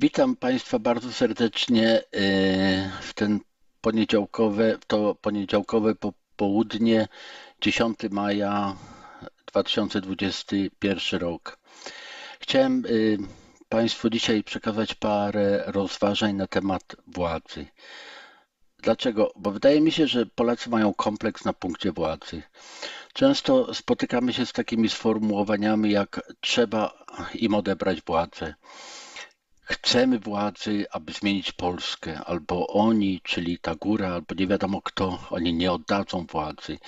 Witam Państwa bardzo serdecznie e, w ten poniedziałkowe, to poniedziałkowe popołudnie 10 maja 2021 rok. Chciałem e, Państwu dzisiaj przekazać parę rozważań na temat władzy. Dlaczego? Bo wydaje mi się, że Polacy mają kompleks na punkcie władzy. Często spotykamy się z takimi sformułowaniami jak trzeba im odebrać władzę chcemy władzy, aby zmienić Polskę, albo oni, czyli ta góra, albo nie wiadomo kto, oni nie oddadzą władzy.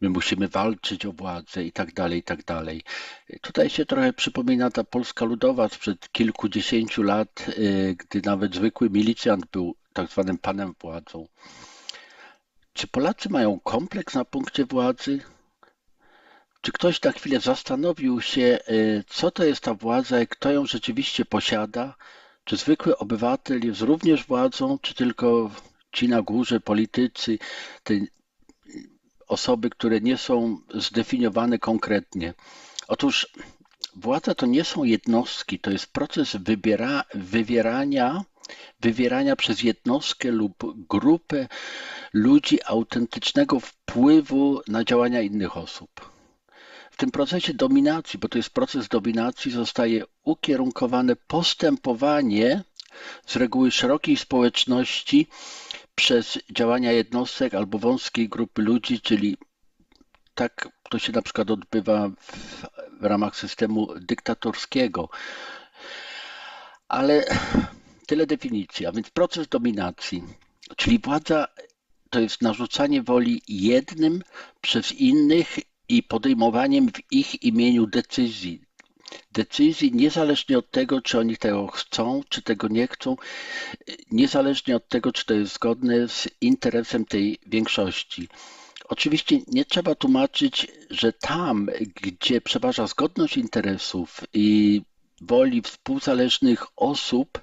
My musimy walczyć o władzę i tak dalej, i tak dalej. Tutaj się trochę przypomina ta Polska Ludowa sprzed kilkudziesięciu lat, y, gdy nawet zwykły milicjant był tak zwanym panem władzą. Czy Polacy mają kompleks na punkcie władzy? Czy ktoś na chwilę zastanowił się, y, co to jest ta władza i kto ją rzeczywiście posiada? Czy zwykły obywatel jest również władzą, czy tylko ci na górze, politycy, te osoby, które nie są zdefiniowane konkretnie? Otóż władza to nie są jednostki, to jest proces wybiera, wywierania, wywierania przez jednostkę lub grupę ludzi autentycznego wpływu na działania innych osób w tym procesie dominacji, bo to jest proces dominacji, zostaje ukierunkowane postępowanie z reguły szerokiej społeczności przez działania jednostek albo wąskiej grupy ludzi, czyli tak to się na przykład odbywa w, w ramach systemu dyktatorskiego. Ale tyle definicji, a więc proces dominacji, czyli władza to jest narzucanie woli jednym przez innych i podejmowaniem w ich imieniu decyzji. Decyzji niezależnie od tego, czy oni tego chcą, czy tego nie chcą, niezależnie od tego, czy to jest zgodne z interesem tej większości. Oczywiście nie trzeba tłumaczyć, że tam, gdzie przeważa zgodność interesów i woli współzależnych osób,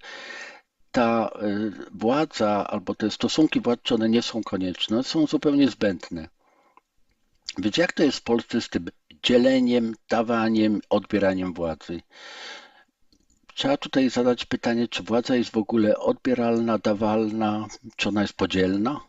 ta e, władza albo te stosunki władcze, one nie są konieczne, są zupełnie zbędne. Więc jak to jest w Polsce z tym dzieleniem, dawaniem, odbieraniem władzy? Trzeba tutaj zadać pytanie, czy władza jest w ogóle odbieralna, dawalna, czy ona jest podzielna?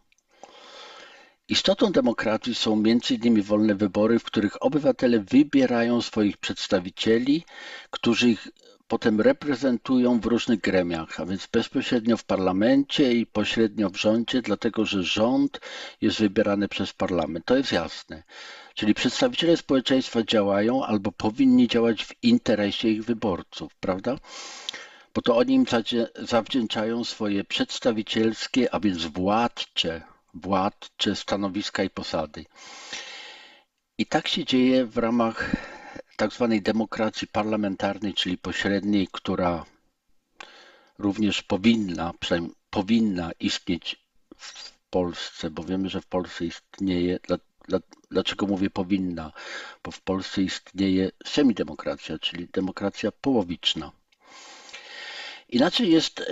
Istotą demokracji są m.in. wolne wybory, w których obywatele wybierają swoich przedstawicieli, którzy ich potem reprezentują w różnych gremiach, a więc bezpośrednio w parlamencie i pośrednio w rządzie, dlatego że rząd jest wybierany przez parlament. To jest jasne. Czyli przedstawiciele społeczeństwa działają albo powinni działać w interesie ich wyborców, prawda? Bo to oni im zawdzięczają swoje przedstawicielskie, a więc władcze, władcze stanowiska i posady. I tak się dzieje w ramach tak zwanej demokracji parlamentarnej, czyli pośredniej, która również powinna, przynajmniej powinna istnieć w Polsce, bo wiemy, że w Polsce istnieje, dla, dla, dlaczego mówię powinna? Bo w Polsce istnieje semidemokracja, czyli demokracja połowiczna. Inaczej jest e,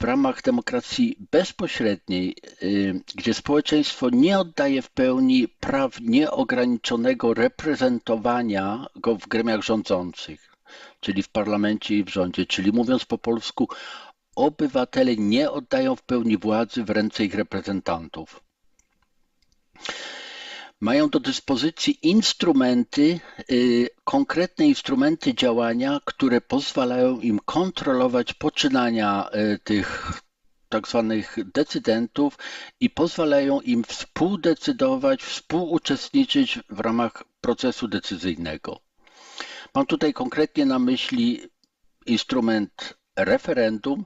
w ramach demokracji bezpośredniej, e, gdzie społeczeństwo nie oddaje w pełni praw nieograniczonego reprezentowania go w gremiach rządzących, czyli w parlamencie i w rządzie, czyli mówiąc po polsku, obywatele nie oddają w pełni władzy w ręce ich reprezentantów mają do dyspozycji instrumenty, y, konkretne instrumenty działania, które pozwalają im kontrolować poczynania y, tych tak zwanych decydentów i pozwalają im współdecydować, współuczestniczyć w ramach procesu decyzyjnego. Mam tutaj konkretnie na myśli instrument referendum,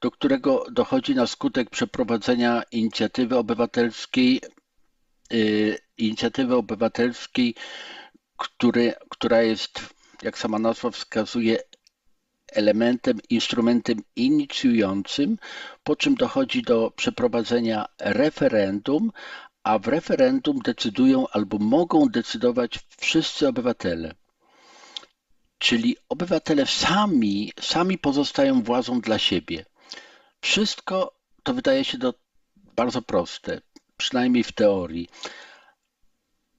do którego dochodzi na skutek przeprowadzenia inicjatywy obywatelskiej inicjatywy obywatelskiej, który, która jest, jak sama nazwa wskazuje, elementem, instrumentem inicjującym, po czym dochodzi do przeprowadzenia referendum, a w referendum decydują albo mogą decydować wszyscy obywatele. Czyli obywatele sami, sami pozostają władzą dla siebie. Wszystko to wydaje się do, bardzo proste przynajmniej w teorii.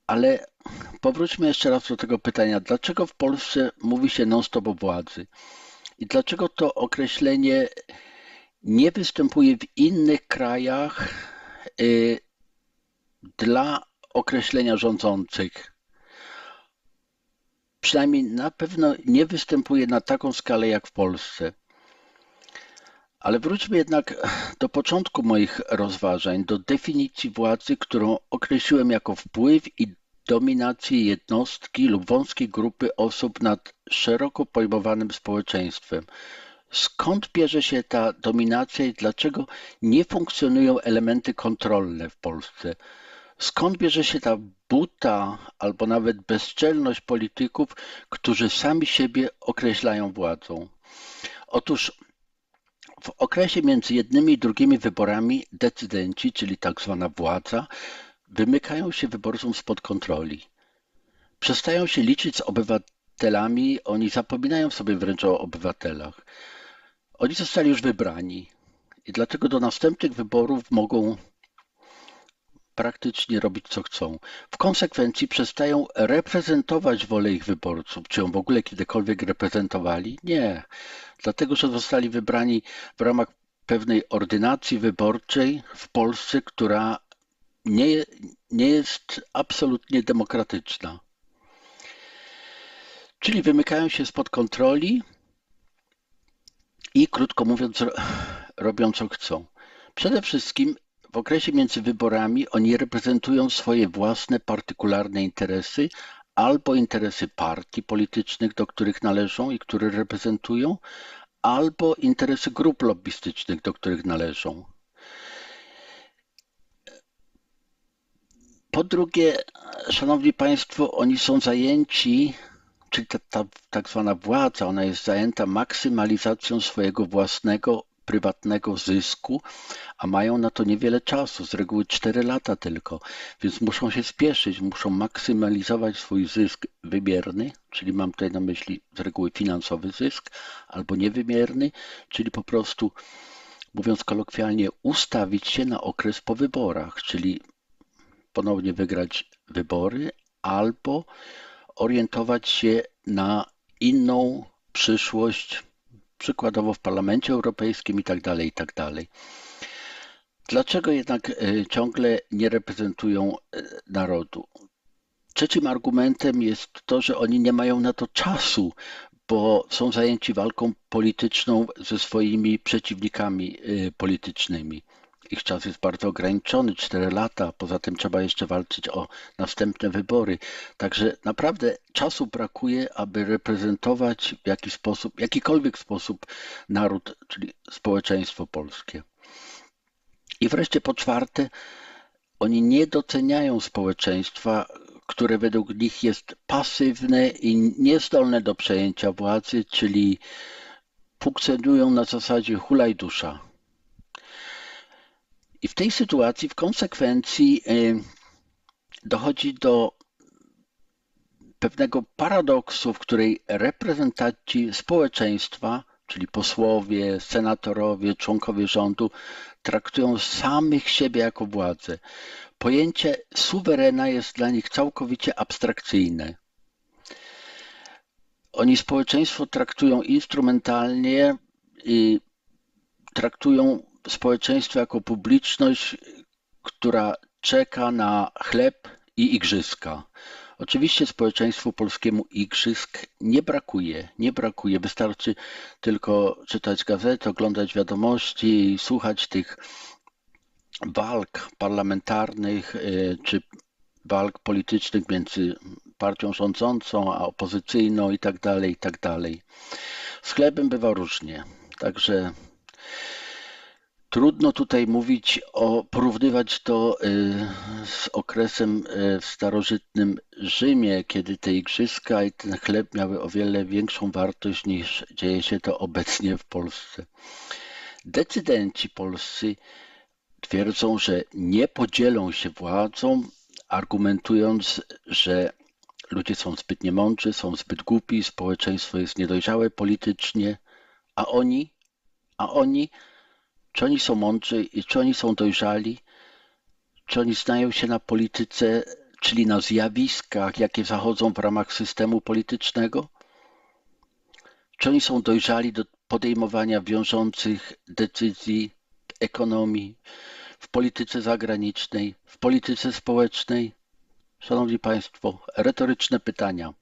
Ale powróćmy jeszcze raz do tego pytania, dlaczego w Polsce mówi się non-stop o władzy? i dlaczego to określenie nie występuje w innych krajach y, dla określenia rządzących. Przynajmniej na pewno nie występuje na taką skalę jak w Polsce. Ale wróćmy jednak do początku moich rozważań, do definicji władzy, którą określiłem jako wpływ i dominację jednostki lub wąskiej grupy osób nad szeroko pojmowanym społeczeństwem. Skąd bierze się ta dominacja i dlaczego nie funkcjonują elementy kontrolne w Polsce? Skąd bierze się ta buta albo nawet bezczelność polityków, którzy sami siebie określają władzą? Otóż w okresie między jednymi i drugimi wyborami decydenci, czyli tak zwana władza, wymykają się wyborcom spod kontroli. Przestają się liczyć z obywatelami, oni zapominają sobie wręcz o obywatelach. Oni zostali już wybrani i dlatego do następnych wyborów mogą praktycznie robić co chcą. W konsekwencji przestają reprezentować wolę ich wyborców. Czy ją w ogóle kiedykolwiek reprezentowali? Nie. Dlatego, że zostali wybrani w ramach pewnej ordynacji wyborczej w Polsce, która nie, nie jest absolutnie demokratyczna. Czyli wymykają się spod kontroli i krótko mówiąc, robią co chcą. Przede wszystkim w okresie między wyborami oni reprezentują swoje własne partykularne interesy albo interesy partii politycznych, do których należą i które reprezentują, albo interesy grup lobbystycznych, do których należą. Po drugie, szanowni państwo, oni są zajęci, czyli ta, ta tak zwana władza, ona jest zajęta maksymalizacją swojego własnego prywatnego zysku, a mają na to niewiele czasu, z reguły 4 lata tylko, więc muszą się spieszyć, muszą maksymalizować swój zysk wymierny, czyli mam tutaj na myśli z reguły finansowy zysk, albo niewymierny, czyli po prostu, mówiąc kolokwialnie, ustawić się na okres po wyborach, czyli ponownie wygrać wybory, albo orientować się na inną przyszłość, przykładowo w Parlamencie Europejskim i tak dalej, i tak dalej. Dlaczego jednak e, ciągle nie reprezentują e, narodu? Trzecim argumentem jest to, że oni nie mają na to czasu, bo są zajęci walką polityczną ze swoimi przeciwnikami e, politycznymi. Ich czas jest bardzo ograniczony, 4 lata, poza tym trzeba jeszcze walczyć o następne wybory. Także naprawdę czasu brakuje, aby reprezentować w jakiś sposób, jakikolwiek sposób naród, czyli społeczeństwo polskie. I wreszcie po czwarte, oni nie doceniają społeczeństwa, które według nich jest pasywne i niezdolne do przejęcia władzy, czyli funkcjonują na zasadzie hulaj dusza. I w tej sytuacji w konsekwencji y, dochodzi do pewnego paradoksu, w której reprezentanci społeczeństwa, czyli posłowie, senatorowie, członkowie rządu, traktują samych siebie jako władzę. Pojęcie suwerena jest dla nich całkowicie abstrakcyjne. Oni społeczeństwo traktują instrumentalnie i traktują społeczeństwo jako publiczność, która czeka na chleb i igrzyska. Oczywiście społeczeństwu polskiemu igrzysk nie brakuje, nie brakuje. Wystarczy tylko czytać gazety, oglądać wiadomości słuchać tych walk parlamentarnych y, czy walk politycznych między partią rządzącą a opozycyjną i tak dalej, i tak. Z chlebem bywa różnie. Także Trudno tutaj mówić o, porównywać to y, z okresem y, w starożytnym Rzymie, kiedy te igrzyska i ten chleb miały o wiele większą wartość niż dzieje się to obecnie w Polsce. Decydenci polscy twierdzą, że nie podzielą się władzą, argumentując, że ludzie są zbyt niemądrzy, są zbyt głupi, społeczeństwo jest niedojrzałe politycznie, a oni, a oni czy oni są mądrzy i czy oni są dojrzali? Czy oni znają się na polityce, czyli na zjawiskach, jakie zachodzą w ramach systemu politycznego? Czy oni są dojrzali do podejmowania wiążących decyzji w ekonomii, w polityce zagranicznej, w polityce społecznej? Szanowni Państwo, retoryczne pytania.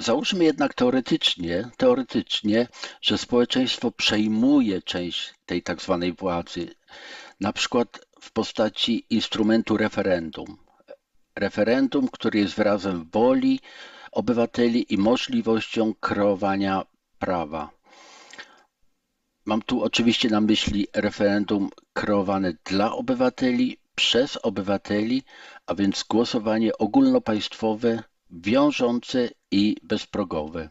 Załóżmy jednak teoretycznie, teoretycznie, że społeczeństwo przejmuje część tej tak zwanej władzy, na przykład w postaci instrumentu referendum. Referendum, który jest wyrazem woli obywateli i możliwością kreowania prawa. Mam tu oczywiście na myśli referendum kreowane dla obywateli, przez obywateli, a więc głosowanie ogólnopaństwowe, wiążące i bezprogowe.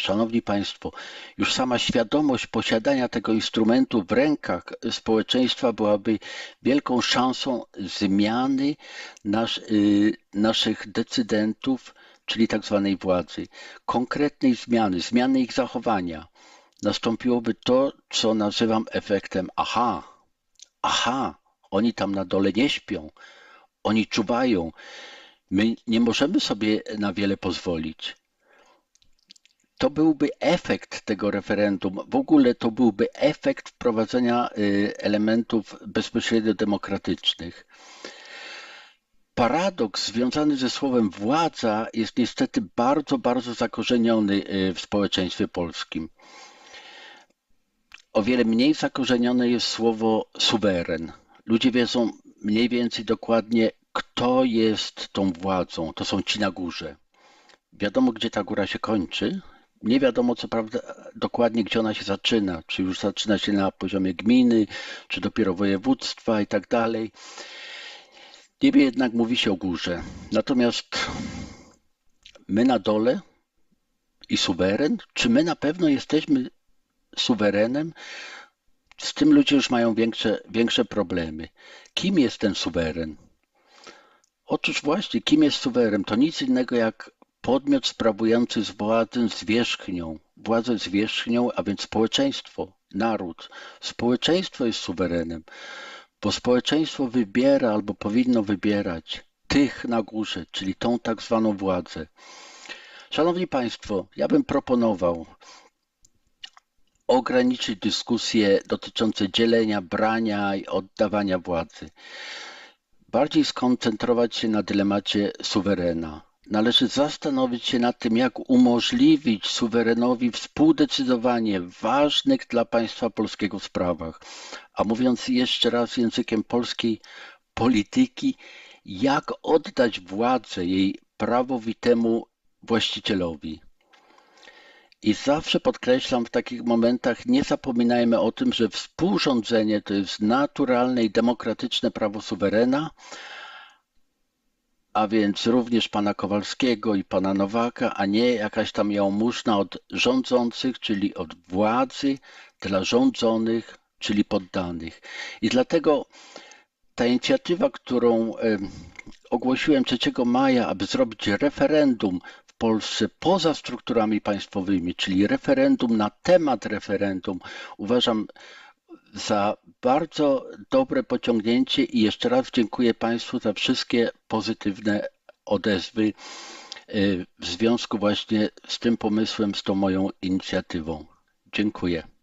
Szanowni Państwo, już sama świadomość posiadania tego instrumentu w rękach społeczeństwa byłaby wielką szansą zmiany nasz, y, naszych decydentów, czyli tak zwanej władzy, konkretnej zmiany, zmiany ich zachowania. Nastąpiłoby to, co nazywam efektem aha, aha, oni tam na dole nie śpią, oni czuwają. My nie możemy sobie na wiele pozwolić to byłby efekt tego referendum. W ogóle to byłby efekt wprowadzenia y, elementów bezpośrednio demokratycznych. Paradoks związany ze słowem władza jest niestety bardzo, bardzo zakorzeniony y, w społeczeństwie polskim. O wiele mniej zakorzenione jest słowo suweren. Ludzie wiedzą mniej więcej dokładnie, kto jest tą władzą. To są ci na górze. Wiadomo, gdzie ta góra się kończy, nie wiadomo co prawda dokładnie, gdzie ona się zaczyna, czy już zaczyna się na poziomie gminy, czy dopiero województwa i tak dalej. Niebie jednak mówi się o górze. Natomiast my na dole i suweren, czy my na pewno jesteśmy suwerenem? Z tym ludzie już mają większe, większe problemy. Kim jest ten suweren? Otóż właśnie, kim jest suweren? To nic innego jak podmiot sprawujący władzę zwierzchnią, władzę zwierzchnią, a więc społeczeństwo, naród. Społeczeństwo jest suwerenem, bo społeczeństwo wybiera albo powinno wybierać tych na górze, czyli tą tak zwaną władzę. Szanowni Państwo, ja bym proponował ograniczyć dyskusje dotyczące dzielenia, brania i oddawania władzy. Bardziej skoncentrować się na dylemacie suwerena Należy zastanowić się nad tym, jak umożliwić suwerenowi współdecydowanie w ważnych dla państwa polskiego sprawach. A mówiąc jeszcze raz językiem polskiej polityki, jak oddać władzę jej prawowitemu właścicielowi. I zawsze podkreślam w takich momentach, nie zapominajmy o tym, że współrządzenie to jest naturalne i demokratyczne prawo suwerena, a więc również pana Kowalskiego i pana Nowaka, a nie jakaś tam jałmużna od rządzących, czyli od władzy dla rządzonych, czyli poddanych. I dlatego ta inicjatywa, którą ogłosiłem 3 maja, aby zrobić referendum Polsce poza strukturami państwowymi, czyli referendum na temat referendum, uważam za bardzo dobre pociągnięcie i jeszcze raz dziękuję Państwu za wszystkie pozytywne odezwy y, w związku właśnie z tym pomysłem, z tą moją inicjatywą. Dziękuję.